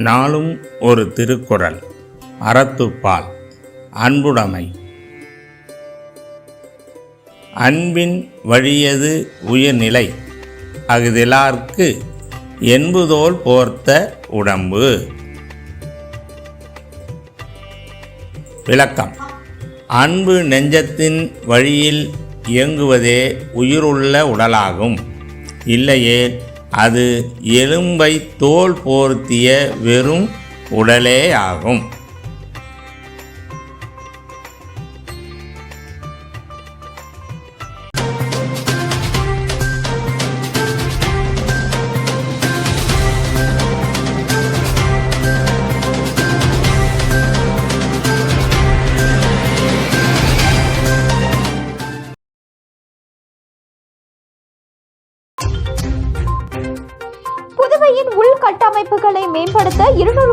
நாளும் ஒரு திருக்குறள். அறத்துப்பால் அன்புடைமை. அன்பின் வழியது உயிர்நிலை. அகுதிலார்க்கு என்புதோல் போர்த்த உடம்பு. விளக்கம். அன்பு நெஞ்சத்தின் வழியில் இயங்குவதே உயிருள்ள உடலாகும். இல்லையே அது எலும்பை தோல் போர்த்திய வெறும் உடலே ஆகும்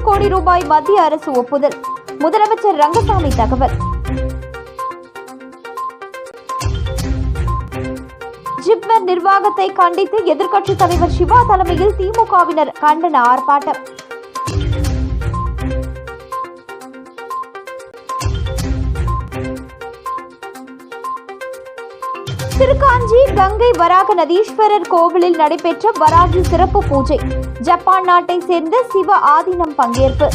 கோடி ரூபாய் மத்திய அரசு ஒப்புதல். முதலமைச்சர் ரங்கசாமி தகவல். ஜிப்மர் நிர்வாகத்தை கண்டித்து எதிர்க்கட்சித் தலைவர் சிவா தலைமையில் திமுகவினர் கண்டன ஆர்ப்பாட்டம். திருக்காஞ்சி கங்கை வராக நதீஸ்வரர் கோவிலில் நடைபெற்ற வராகி சிறப்பு பூஜை. ஜப்பான் நாட்டை சேர்ந்த சிவ ஆதீனம் பங்கேற்பு.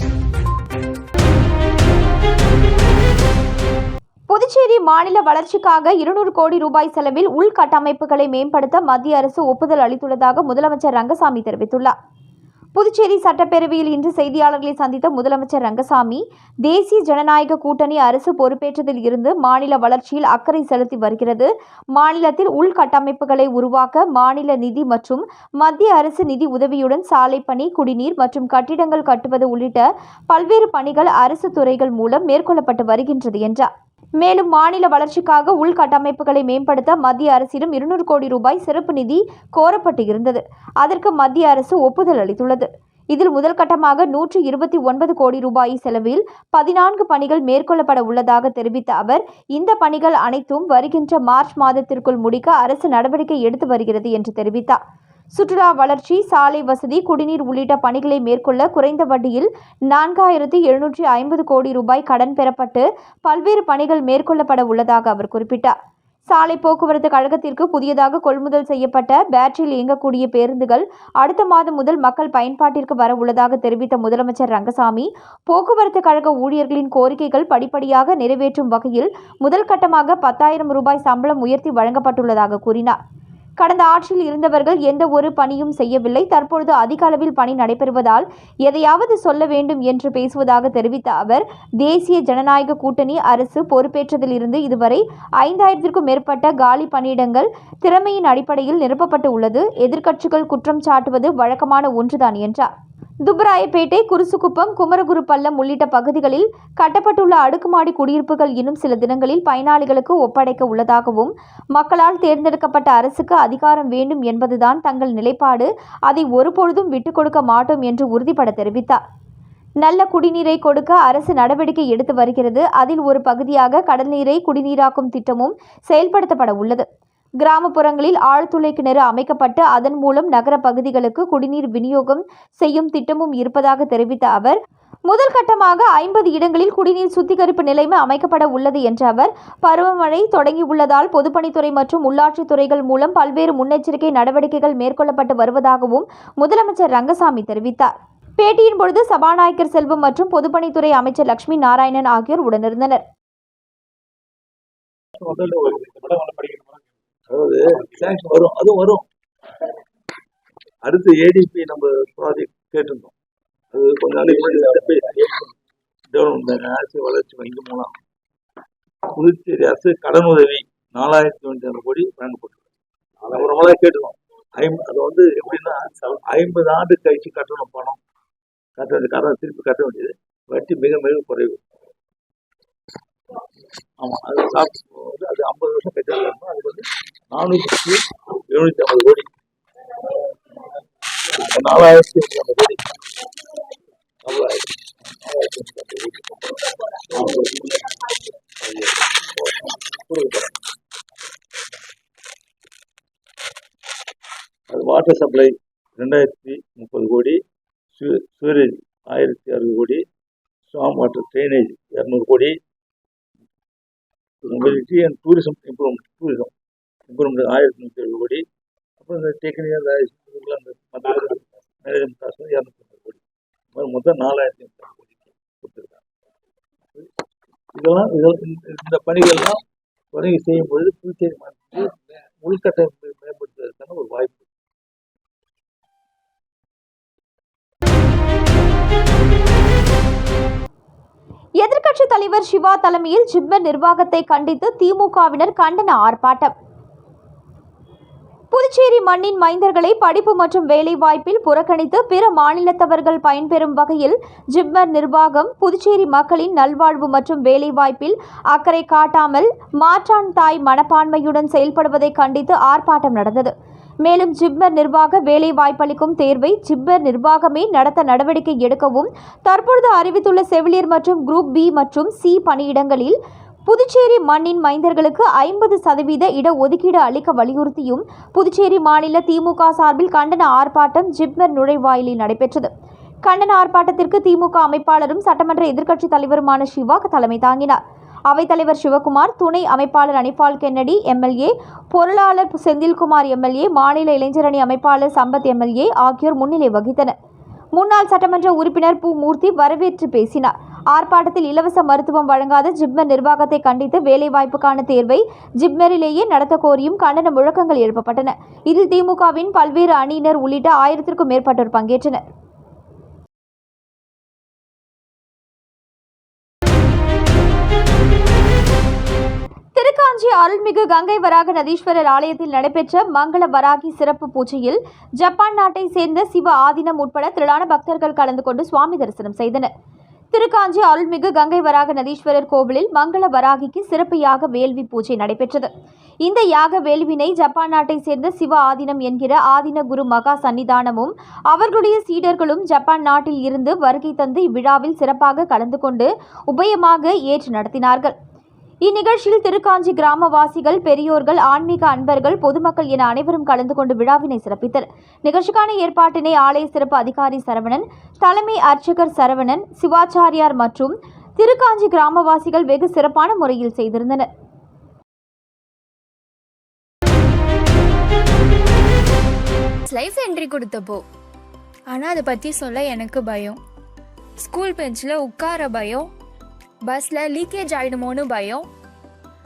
புதுச்சேரி மாநில வளர்ச்சிக்காக இருநூறு கோடி ரூபாய் செலவில் உள்கட்டமைப்புகளை மேம்படுத்த மத்திய அரசு ஒப்புதல் அளித்துள்ளதாக முதலமைச்சர் ரங்கசாமி தெரிவித்துள்ளார். புதுச்சேரி சட்டப்பேரவையில் இன்று செய்தியாளர்களை சந்தித்த முதலமைச்சர் ரங்கசாமி தேசிய ஜனநாயக கூட்டணி அரசு பொறுப்பேற்றதில் இருந்து மாநில வளர்ச்சியில் அக்கறை செலுத்தி வருகிறது. மாநிலத்தில் உள்கட்டமைப்புகளை உருவாக்க மாநில நிதி மற்றும் மத்திய அரசு நிதி உதவியுடன் சாலை பணி குடிநீர் மற்றும் கட்டிடங்கள் கட்டுவது உள்ளிட்ட பல்வேறு பணிகள் அரசு துறைகள் மூலம் மேற்கொள்ளப்பட்டு வருகின்றது என்றார். மேலும் மாநில வளர்ச்சிக்காக உள்கட்டமைப்புகளை மேம்படுத்த மத்திய அரசிடம் இருநூறு கோடி ரூபாய் சிறப்பு நிதி கோரப்பட்டு இருந்தது அதற்கு மத்திய அரசு ஒப்புதல் அளித்துள்ளது. இதில் முதல் கட்டமாக நூற்று இருபத்தி ஒன்பது கோடி ரூபாய் செலவில் பதினான்கு பணிகள் மேற்கொள்ளப்பட உள்ளதாக தெரிவித்த அவர் இந்த பணிகள் அனைத்தும் வருகின்ற மார்ச் மாதத்திற்குள் முடிக்க அரசு நடவடிக்கை எடுத்து வருகிறது என்று தெரிவித்தார். சுற்றுலா வளர்ச்சி சாலை வசதி குடிநீர் உள்ளிட்ட பணிகளை மேற்கொள்ள குறைந்த வட்டியில் நான்காயிரத்தி எழுநூற்றி ஐம்பது கோடி ரூபாய் கடன் பெறப்பட்டு பல்வேறு பணிகள் மேற்கொள்ளப்பட உள்ளதாக அவர் குறிப்பிட்டார். சாலை போக்குவரத்து கழகத்திற்கு புதியதாக கொள்முதல் செய்யப்பட்ட பேட்டரியில் இயங்கக்கூடிய பேருந்துகள் அடுத்த மாதம் முதல் மக்கள் பயன்பாட்டிற்கு வர உள்ளதாக தெரிவித்த முதலமைச்சர் ரங்கசாமி போக்குவரத்து கழக ஊழியர்களின் கோரிக்கைகள் படிப்படியாக நிறைவேற்றும் வகையில் முதல் கட்டமாக பத்தாயிரம் ரூபாய் சம்பளம் உயர்த்தி வழங்கப்பட்டுள்ளதாக கூறினார். கடந்த ஆட்சியில் இருந்தவர்கள் எந்த ஒரு பணியும் செய்யவில்லை. தற்பொழுது அதிக அளவில் பணி நடைபெறுவதால் எதையாவது சொல்ல வேண்டும் என்று பேசுவதாக தெரிவித்த அவர் தேசிய ஜனநாயக கூட்டணி அரசு பொறுப்பேற்றதிலிருந்து இதுவரை ஐந்தாயிரத்திற்கும் மேற்பட்ட காலி பணியிடங்கள் திறமையின் அடிப்படையில் நிரப்பப்பட்டு உள்ளது. எதிர்க்கட்சிகள் குற்றம் சாட்டுவது வழக்கமான ஒன்றுதான் என்றார். துப்பராயப்பேட்டை குருசுக்குப்பம் குமரகுருப்பள்ளம் உள்ளிட்ட பகுதிகளில் கட்டப்பட்டுள்ள அடுக்குமாடி குடியிருப்புகள் இன்னும் சில தினங்களில் பயனாளிகளுக்கு ஒப்படைக்க உள்ளதாகவும் மக்களால் தேர்ந்தெடுக்கப்பட்ட அரசுக்கு அதிகாரம் வேண்டும் என்பதுதான் தங்கள் நிலைப்பாடு. அதை ஒருபொழுதும் விட்டுக் கொடுக்க மாட்டோம் என்று உறுதிபட தெரிவித்தார். நல்ல குடிநீரை கொடுக்க அரசு நடவடிக்கை எடுத்து வருகிறது. அதில் ஒரு பகுதியாக கடல் நீரை குடிநீராக்கும் திட்டமும் செயல்படுத்தப்பட உள்ளது. கிராமப்புறங்களில் ஆழ்துளை கிணறு அமைக்கப்பட்டு அதன் மூலம் நகர பகுதிகளுக்கு குடிநீர் விநியோகம் செய்யும் திட்டமும் இருப்பதாக தெரிவித்த அவர் முதல் கட்டமாக ஐம்பது இடங்களில் குடிநீர் சுத்திகரிப்பு நிலைமை அமைக்கப்பட உள்ளது என்ற அவர் பருவமழை தொடங்கியுள்ளதால் பொதுப்பணித்துறை மற்றும் உள்ளாட்சித் துறைகள் மூலம் பல்வேறு முன்னெச்சரிக்கை நடவடிக்கைகள் மேற்கொள்ளப்பட்டு வருவதாகவும் முதலமைச்சர் ரங்கசாமி தெரிவித்தார். பேட்டியின் பொழுது சபாநாயகர் செல்வம் மற்றும் பொதுப்பணித்துறை அமைச்சர் லட்சுமி நாராயணன் ஆகியோர் உடனிருந்தனர். அதாவது தேங்க்ஸ் வரும் அதுவும் வரும். அடுத்து ஏடிபி நம்ம ப்ராஜெக்ட் கேட்டிருந்தோம். அது கொஞ்ச நாளைக்கு முன்னாடி டெவலப்மெண்ட் ஆசிய வளர்ச்சி வங்கி மூலம் புதுச்சேரி அரசு கடன் உதவி நாலாயிரத்தி ஒன்று ஆறு கோடி வழங்கப்பட்டது நம்ம ரொம்ப தான் கேட்டிருந்தோம். ஐம்பது அது வந்து எப்படின்னா ஐம்பது ஆண்டு கழிச்சு கட்டணும் பணம். கட்ட வேண்டிய கடன் திருப்பி கட்ட வேண்டியது. வட்டி மிக மிக குறைவு. ஆமா அது சாப்பிடும்போது அது ஐம்பது வருஷம் கட்டிருக்காங்க அது வந்து நானூற்றி எழுநூத்தி ஐம்பது கோடி. நாலாயிரத்தி ஐம்பது கோடி நாலாயிரத்தி நாலாயிரத்தி ஐம்பது கோடி. அது வாட்டர் சப்ளை ரெண்டாயிரத்தி முப்பது கோடி சூரேஜ் ஆயிரத்தி அறுபது கோடி ஸ்டாம் வாட்டர் ட்ரைனேஜ் இரநூறு கோடி mobility and tourism improvement tourism improvement ஆயிரத்தி நூற்றி எழுபது கோடி. அப்புறம் இந்த டெக்னிக்கல் அந்த மேனேஜ்மெண்ட் காசு வந்து இரநூத்தி ஐம்பது கோடி. மொத்தம் நாலாயிரத்தி ஐம்பது கோடி கொடுத்துருக்காங்க. இதெல்லாம் இதெல்லாம் இந்த- பணிகள்லாம் பணிகள் செய்யும் பொழுது புதுச்சேரி மாநிலத்தில் உள்கட்டமைப்பு மேம்படுத்துவதற்கான ஒரு வாய்ப்பு எதிர்க்கட்சி தலைவர் சிவா தலைமையில் ஜிப்மர் நிர்வாகத்தை கண்டித்து திமுகவினர் கண்டன ஆர்ப்பாட்டம். புதுச்சேரி மண்ணின் மைந்தர்களை படிப்பு மற்றும் வேலைவாய்ப்பில் புறக்கணித்து பிற மாநிலத்தவர்கள் பயன்பெறும் வகையில் ஜிப்மர் நிர்வாகம் புதுச்சேரி மக்களின் நல்வாழ்வு மற்றும் வேலைவாய்ப்பில் அக்கறை காட்டாமல் மாற்றான் தாய் மனப்பான்மையுடன் செயல்படுவதை கண்டித்து ஆர்ப்பாட்டம் நடந்தது. மேலும் ஜிப்மர் நிர்வாக வேலைவாய்ப்பளிக்கும் தேர்வை ஜிப்மர் நிர்வாகமே நடத்த நடவடிக்கை எடுக்கவும் தற்பொழுது அறிவித்துள்ள செவிலியர் மற்றும் குரூப் பி மற்றும் சி பணியிடங்களில் புதுச்சேரி மண்ணின் மைந்தர்களுக்கு ஐம்பது சதவீத இடஒதுக்கீடு அளிக்க வலியுறுத்தியும் புதுச்சேரி மாநில திமுக சார்பில் கண்டன ஆர்ப்பாட்டம் ஜிப்மர் நுழைவாயிலில் நடைபெற்றது. கண்டன ஆர்ப்பாட்டத்திற்கு திமுக அமைப்பாளரும் சட்டமன்ற எதிர்க்கட்சித் தலைவருமான சிவா தலைமை தாங்கினார். அவைத்தலைவர் சிவகுமார் துணை அமைப்பாளர் அனிபால் கென்னடி எம்எல்ஏ பொருளாளர் செந்தில்குமார் எம்எல்ஏ மாநில இளைஞரணி அமைப்பாளர் சம்பத் எம்எல்ஏ ஆகியோர் முன்னிலை வகித்தனர். முன்னாள் சட்டமன்ற உறுப்பினர் பூ மூர்த்தி வரவேற்று பேசினார். ஆர்ப்பாட்டத்தில் இலவச மருத்துவம் வழங்காத ஜிப்மர் நிர்வாகத்தை கண்டித்து வேலைவாய்ப்புக்கான தேர்வை ஜிப்மரிலேயே நடத்த கோரியும் கண்டன முழக்கங்கள் எழுப்பப்பட்டன. இதில் திமுகவின் பல்வேறு அணியினர் உள்ளிட்ட ஆயிரத்திற்கும் மேற்பட்டோர் பங்கேற்றனர். அருள்மிகு கங்கை வராக நதீஸ்வரர் ஆலயத்தில் நடைபெற்ற மங்கள வராகி சிறப்பு பூஜையில் ஜப்பான் நாட்டை சேர்ந்த சிவ ஆதீனம் உட்பட திரளான பக்தர்கள் கலந்து கொண்டு சுவாமி தரிசனம் செய்தனர். திருக்காஞ்சி அருள்மிகு கங்கை வராக நதீஸ்வரர் கோவிலில் மங்கள வராகிக்கு சிறப்பு யாக வேள்வி பூஜை நடைபெற்றது. இந்த யாக வேள்வினை ஜப்பான் நாட்டை சேர்ந்த சிவ ஆதீனம் என்கிற ஆதீன குரு மகா சன்னிதானமும் அவர்களுடைய சீடர்களும் ஜப்பான் நாட்டில் இருந்து வருகை தந்து இவ்விழாவில் சிறப்பாக கலந்து கொண்டு உபயமாக ஏற்று நடத்தினார்கள். இந்நிகழ்ச்சியில் திருக்காஞ்சி கிராமவாசிகள் பெரியோர்கள் ஆன்மீக அன்பர்கள் பொதுமக்கள் என அனைவரும் கலந்து கொண்டு விழாவினை சிறப்பித்தனர் நிகழ்ச்சிக்கான ஏற்பாட்டினை ஆலய சிறப்பு அதிகாரி சரவணன் தலைமை அர்ச்சகர் சரவணன் சிவாச்சாரியார் மற்றும் திருக்காஞ்சி கிராமவாசிகள் வெகு சிறப்பான முறையில் செய்திருந்தனர். லைஃப் என்ட்ரி கொடுத்தப்போ. ஆனால் அதை பற்றி சொல்ல எனக்கு பயம். ஸ்கூல் பெஞ்சில் உட்கார பயம். பஸ்ஸில் லீக்கேஜ் ஆகிடுமோன்னு பயம்.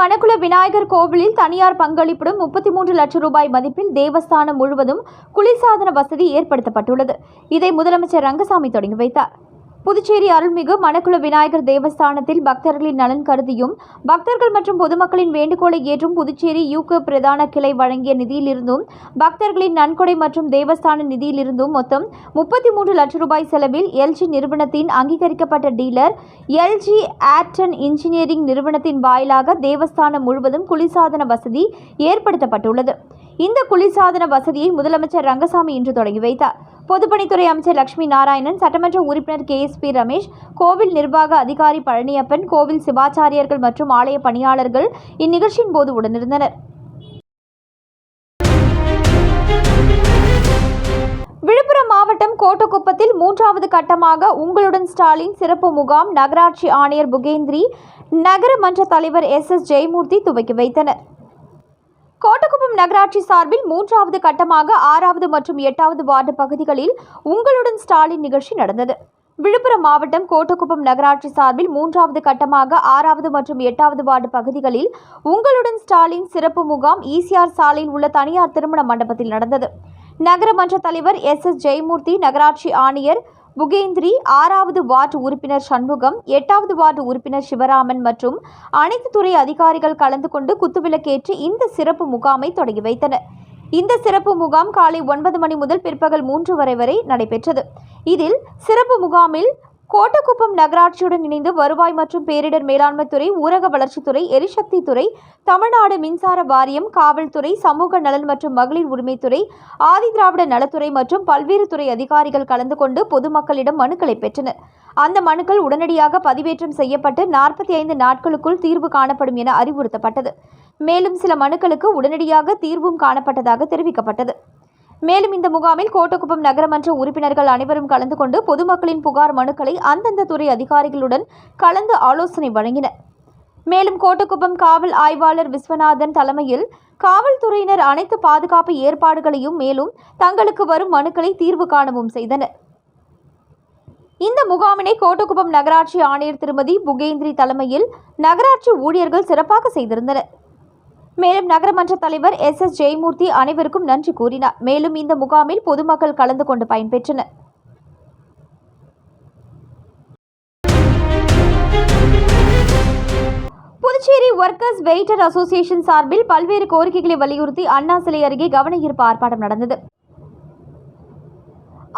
மணக்குள விநாயகர் கோவிலில் தனியார் பங்களிப்புடன் முப்பத்தி மூன்று லட்சம் ரூபாய் மதிப்பில் தேவஸ்தானம் முழுவதும் குளிர்சாதன வசதி ஏற்படுத்தப்பட்டுள்ளது. இதை முதலமைச்சர் ரங்கசாமி தொடங்கி வைத்தார். புதுச்சேரி அருள்மிகு மணக்குள விநாயகர் தேவஸ்தானத்தில் பக்தர்களின் நலன் கருதியும் பக்தர்கள் மற்றும் பொதுமக்களின் வேண்டுகோளை ஏற்றும் புதுச்சேரி யூக பிரதான கிளை வழங்கிய நிதியிலிருந்தும் பக்தர்களின் நன்கொடை மற்றும் தேவஸ்தான நிதியிலிருந்தும் மொத்தம் முப்பத்தி மூன்று லட்சம் ரூபாய் செலவில் எல்ஜி நிறுவனத்தின் அங்கீகரிக்கப்பட்ட டீலர் எல்ஜி ஆட்டன் இன்ஜினியரிங் நிறுவனத்தின் வாயிலாக தேவஸ்தானம் முழுவதும் குளிர்சாதன வசதி ஏற்படுத்தப்பட்டுள்ளது. இந்த குளிர்சாதன வசதியை முதலமைச்சர் ரங்கசாமி இன்று தொடங்கி வைத்தார். பொதுப்பணித்துறை அமைச்சர் லட்சுமி நாராயணன் சட்டமன்ற உறுப்பினர் கே எஸ் பி ரமேஷ் கோவில் நிர்வாக அதிகாரி பழனியப்பன் கோவில் சிவாச்சாரியர்கள் மற்றும் ஆலய பணியாளர்கள் இந்நிகழ்ச்சியின் போது உடனிருந்தனர். விழுப்புரம் மாவட்டம் கோட்டக்குப்பத்தில் மூன்றாவது கட்டமாக உங்களுடன் ஸ்டாலின் சிறப்பு முகாம் நகராட்சி ஆணையர் புகேந்திரி நகர மன்ற தலைவர் எஸ் எஸ் ஜெயமூர்த்தி துவக்கி வைத்தனர். கோட்டக்குப்பம் நகராட்சி சார்பில் மூன்றாவது கட்டமாக ஆறாவது மற்றும் எட்டாவது வார்டு பகுதிகளில் உங்களுடன் ஸ்டாலின் நிகழ்ச்சி நடந்தது. விழுப்புரம் மாவட்டம் கோட்டக்குப்பம் நகராட்சி சார்பில் மூன்றாவது கட்டமாக ஆறாவது மற்றும் எட்டாவது வார்டு பகுதிகளில் உங்களுடன் ஸ்டாலின் சிறப்பு முகாம் ஈசிஆர் சாலையில் உள்ள தனியார் திருமண மண்டபத்தில் நடந்தது. நகரமன்ற தலைவர் எஸ் எஸ் ஜெயமூர்த்தி நகராட்சி ஆணையர் புகேந்திரி ஆறாவது வார்டு உறுப்பினர் சண்முகம் எட்டாவது வார்டு உறுப்பினர் சிவராமன் மற்றும் அனைத்து துறை அதிகாரிகள் கலந்து கொண்டு குத்துவிளக்கேற்றி இந்த சிறப்பு முகாமை தொடங்கி வைத்தனர். இந்த சிறப்பு முகாம் காலை ஒன்பது மணி முதல் பிற்பகல் மூன்று வரை வரை நடைபெற்றது. இதில் சிறப்பு முகாமில் கோட்டக்குப்பம் நகராட்சியுடன் இணைந்து வருவாய் மற்றும் பேரிடர் மேலாண்மை துறை ஊரக வளர்ச்சித்துறை எரிசக்தி துறை தமிழ்நாடு மின்சார வாரியம் காவல்துறை சமூக நலன் மற்றும் மகளிர் உரிமைத்துறை ஆதிதிராவிட நலத்துறை மற்றும் பல்வேறு துறை அதிகாரிகள் கலந்து கொண்டு பொதுமக்களிடம் மனுக்களை பெற்றனர். அந்த மனுக்கள் உடனடியாக பதிவேற்றம் செய்யப்பட்டு நாற்பத்தி ஐந்து நாட்களுக்குள் தீர்வு காணப்படும் என அறிவுறுத்தப்பட்டது. மேலும் சில மனுக்களுக்கு உடனடியாக தீர்வும் காணப்பட்டதாக தெரிவிக்கப்பட்டது. மேலும் இந்த முகாமில் கோட்டக்குப்பம் நகரமன்ற உறுப்பினர்கள் அனைவரும் கலந்து கொண்டு பொதுமக்களின் புகார் மனுக்களை அந்தந்த துறை அதிகாரிகளுடன் கலந்து ஆலோசனை வழங்கினர். மேலும் கோட்டக்குப்பம் காவல் ஆய்வாளர் விஸ்வநாதன் தலைமையில் காவல்துறையினர் அனைத்து பாதுகாப்பு ஏற்பாடுகளையும் மேலும் தங்களுக்கு வரும் மனுக்களை தீர்வு காணவும் செய்தனர். இந்த முகாமினை கோட்டக்குப்பம் நகராட்சி ஆணையர் திருமதி புகேந்திரி தலைமையில் நகராட்சி ஊழியர்கள் சிறப்பாக செய்திருந்தனர். மேலும் நகரமன்ற தலைவர் எஸ் எஸ் ஜெயமூர்த்தி அனைவருக்கும் நன்றி கூறினார். மேலும் இந்த முகாமில் பொதுமக்கள் கலந்து கொண்டு பயன்பெற்றனர். புதுச்சேரி ஒர்க்கர்ஸ் வெயிட்டர் அசோசியேஷன் சார்பில் பல்வேறு கோரிக்கைகளை வலியுறுத்தி அண்ணா சிலை அருகே கவன ஈர்ப்பு ஆர்ப்பாட்டம் நடந்தது.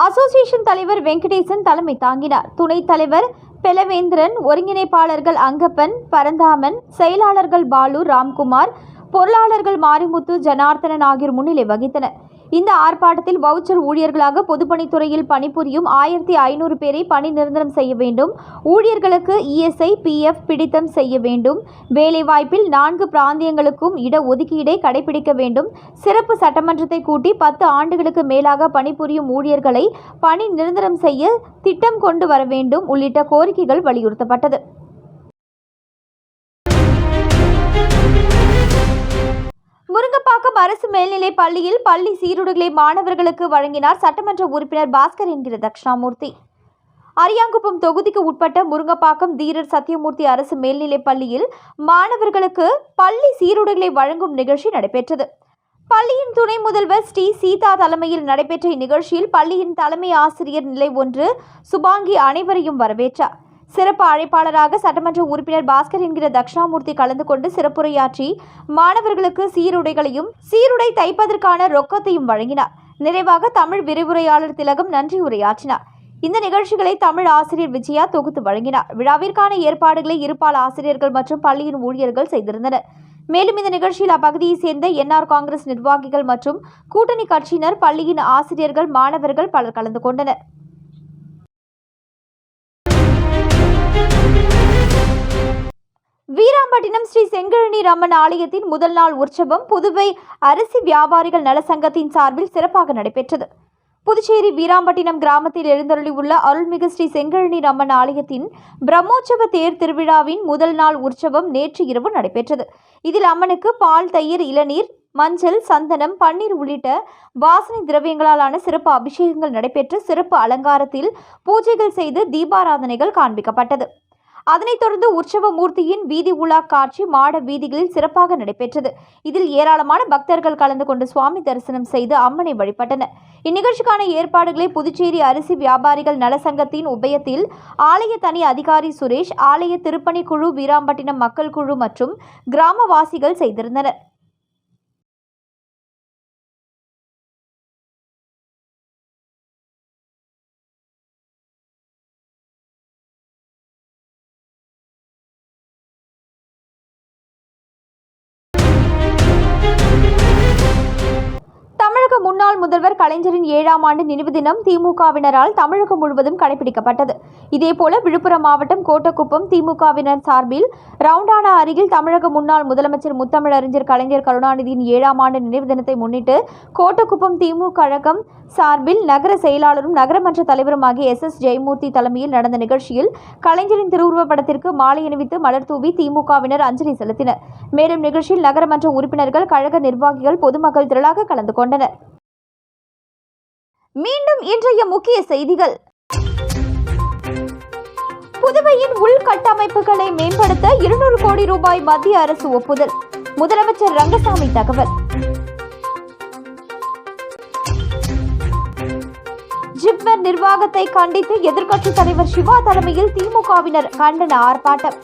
அசோசியேஷன் தலைவர் வெங்கடேசன் தலைமை தாங்கினார். துணைத் தலைவர் பெலவேந்திரன் ஒருங்கிணைப்பாளர்கள் அங்கப்பன் பரந்தாமன் செயலாளர்கள் பாலு ராம்குமார் பொருளாளர்கள் மாரிமுத்து ஜனார்த்தனன் ஆகியோர் முன்னிலை வகித்தனர். இந்த ஆர்ப்பாட்டத்தில் வவுச்சர் ஊழியர்களாக பொதுப்பணித்துறையில் பணிபுரியும் ஆயிரத்தி ஐநூறு பேரை பணி நிரந்தரம் செய்ய வேண்டும். ஊழியர்களுக்கு இஎஸ்ஐ பிஎஃப் பிடித்தம் செய்ய வேண்டும். வேலைவாய்ப்பில் நான்கு பிராந்தியங்களுக்கும் இட ஒதுக்கீடை கடைபிடிக்க வேண்டும். சிறப்பு சட்டமன்றத்தை கூட்டி பத்து ஆண்டுகளுக்கு மேலாக பணிபுரியும் ஊழியர்களை பணி நிரந்தரம் செய்ய திட்டம் கொண்டு வர வேண்டும் உள்ளிட்ட கோரிக்கைகள் வலியுறுத்தப்பட்டது. முருங்கப்பாக்கம் அரசு மேல்நிலைப் பள்ளியில் பள்ளி சீருடைகளை மாணவர்களுக்கு வழங்கினார் சட்டமன்ற உறுப்பினர் பாஸ்கர் என்கிற தட்சிணாமூர்த்தி. அரியாங்குப்பம் தொகுதிக்கு உட்பட்ட முருங்கப்பாக்கம் தீரர் சத்தியமூர்த்தி அரசு மேல்நிலைப் பள்ளியில் மாணவர்களுக்கு பள்ளி சீருடைகளை வழங்கும் நிகழ்ச்சி நடைபெற்றது. பள்ளியின் துணை முதல்வர் ஸ்ரீ சீதா தலைமையில் நடைபெற்ற இந்நிகழ்ச்சியில் பள்ளியின் தலைமை ஆசிரியர் நிலை ஒன்று சுபாங்கி அனைவரையும் வரவேற்றார். சிறப்பு அழைப்பாளராக சட்டமன்ற உறுப்பினர் பாஸ்கர் என்கிற தட்சிணாமூர்த்தி கலந்து கொண்டு சிறப்புரையாற்றி மாணவர்களுக்கு சீருடைகளையும் சீருடை தைப்பதற்கான ரொக்கத்தையும் வழங்கினார். நிறைவாக தமிழ் விரிவுரையாளர் திலகம் நன்றி உரையாற்றினார். இந்த நிகழ்ச்சிகளை தமிழ் ஆசிரியர் விஜயா தொகுத்து வழங்கினார். விழாவிற்கான ஏற்பாடுகளை இருபால் ஆசிரியர்கள் மற்றும் பள்ளியின் ஊழியர்கள் செய்திருந்தனர். மேலும் இந்த நிகழ்ச்சியில் அப்பகுதியைச் சேர்ந்த என்ஆர் காங்கிரஸ் நிர்வாகிகள் மற்றும் கூட்டணி கட்சியினர் பள்ளியின் ஆசிரியர்கள் மாணவர்கள் பலர் கலந்து கொண்டனர். வீராம்பட்டினம் ஸ்ரீ செங்கழனி ரம்மன் ஆலயத்தின் முதல் நாள் உற்சவம் புதுவை அரிசி வியாபாரிகள் நல சங்கத்தின் சார்பில் சிறப்பாக நடைபெற்றது. புதுச்சேரி வீராம்பட்டினம் கிராமத்தில் எழுந்தருளியுள்ள அருள்மிகு ஸ்ரீ செங்கழனி ரம்மன் ஆலயத்தின் பிரம்மோற்சவ தேர் திருவிழாவின் முதல் நாள் உற்சவம் நேற்று இரவு நடைபெற்றது. இதில் அம்மனுக்கு பால் தயிர் இளநீர் மஞ்சள் சந்தனம் பன்னீர் உள்ளிட்ட வாசனை திரவியங்களாலான சிறப்பு அபிஷேகங்கள் நடைபெற்று சிறப்பு அலங்காரத்தில் பூஜைகள் செய்து தீபாராதனைகள் காண்பிக்கப்பட்டது. அதனைத் தொடர்ந்து உற்சவ மூர்த்தியின் வீதி உலா காட்சி மாட வீதிகளில் சிறப்பாக நடைபெற்றது. இதில் ஏராளமான பக்தர்கள் கலந்து கொண்டு சுவாமி தரிசனம் செய்து அம்மனை வழிபட்டனர். இந்நிகழ்ச்சிக்கான ஏற்பாடுகளை புதுச்சேரி அரிசி வியாபாரிகள் நல சங்கத்தின் உபயத்தில் ஆலய தனி அதிகாரி சுரேஷ் ஆலய திருப்பணி குழு வீராம்பட்டினம் மக்கள் குழு மற்றும் கிராமவாசிகள் செய்திருந்தனர். கலைஞரின் ஏழாம் ஆண்டு நினைவு தினம் திமுகவினரால் தமிழகம் முழுவதும் கடைபிடிக்கப்பட்டது. இதேபோல விழுப்புரம் மாவட்டம் கோட்டக்குப்பம் திமுகவினர் சார்பில் ரவுண்டானா அருகில் தமிழக முன்னாள் முதலமைச்சர் முத்தமிழறிஞர் கலைஞர் கருணாநிதியின் ஏழாம் ஆண்டு நினைவு தினத்தை முன்னிட்டு கோட்டக்குப்பம் திமுக கழகம் சார்பில் நகர செயலாளரும் நகரமன்ற தலைவருமாகிய எஸ். எஸ். ஜெயமூர்த்தி தலைமையில் நடந்த நிகழ்ச்சியில் கலைஞரின் திருவுருவப் படத்திற்கு மாலை அணிவித்து மலர் தூவி திமுகவினர் அஞ்சலி செலுத்தினர். மேலும் நிகழ்ச்சியில் நகரமன்ற உறுப்பினர்கள் கழக நிர்வாகிகள் பொதுமக்கள் திரளாக கலந்து கொண்டனர். மீண்டும் இன்றைய முக்கிய செய்திகள். புதுவையின் உள்கட்டமைப்புகளை மேம்படுத்த இருநூறு கோடி ரூபாய் மத்திய அரசு ஒப்புதல். முதலமைச்சர் ரங்கசாமி தகவல். ஜிப்மர் நிர்வாகத்தை கண்டித்து எதிர்க்கட்சித் தலைவர் சிவா தலைமையில் திமுகவினர் கண்டன ஆர்ப்பாட்டம்.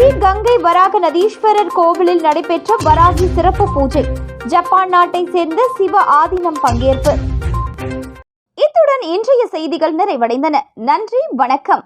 ஸ்ரீ கங்கை வராக நதீஸ்வரர் கோவிலில் நடைபெற்ற வராகி சிறப்பு பூஜை. ஜப்பான் நாட்டை சேர்ந்த சிவ ஆதீனம் பங்கேற்பு. இத்துடன் இன்றைய செய்திகள் நிறைவடைந்தன. நன்றி வணக்கம்.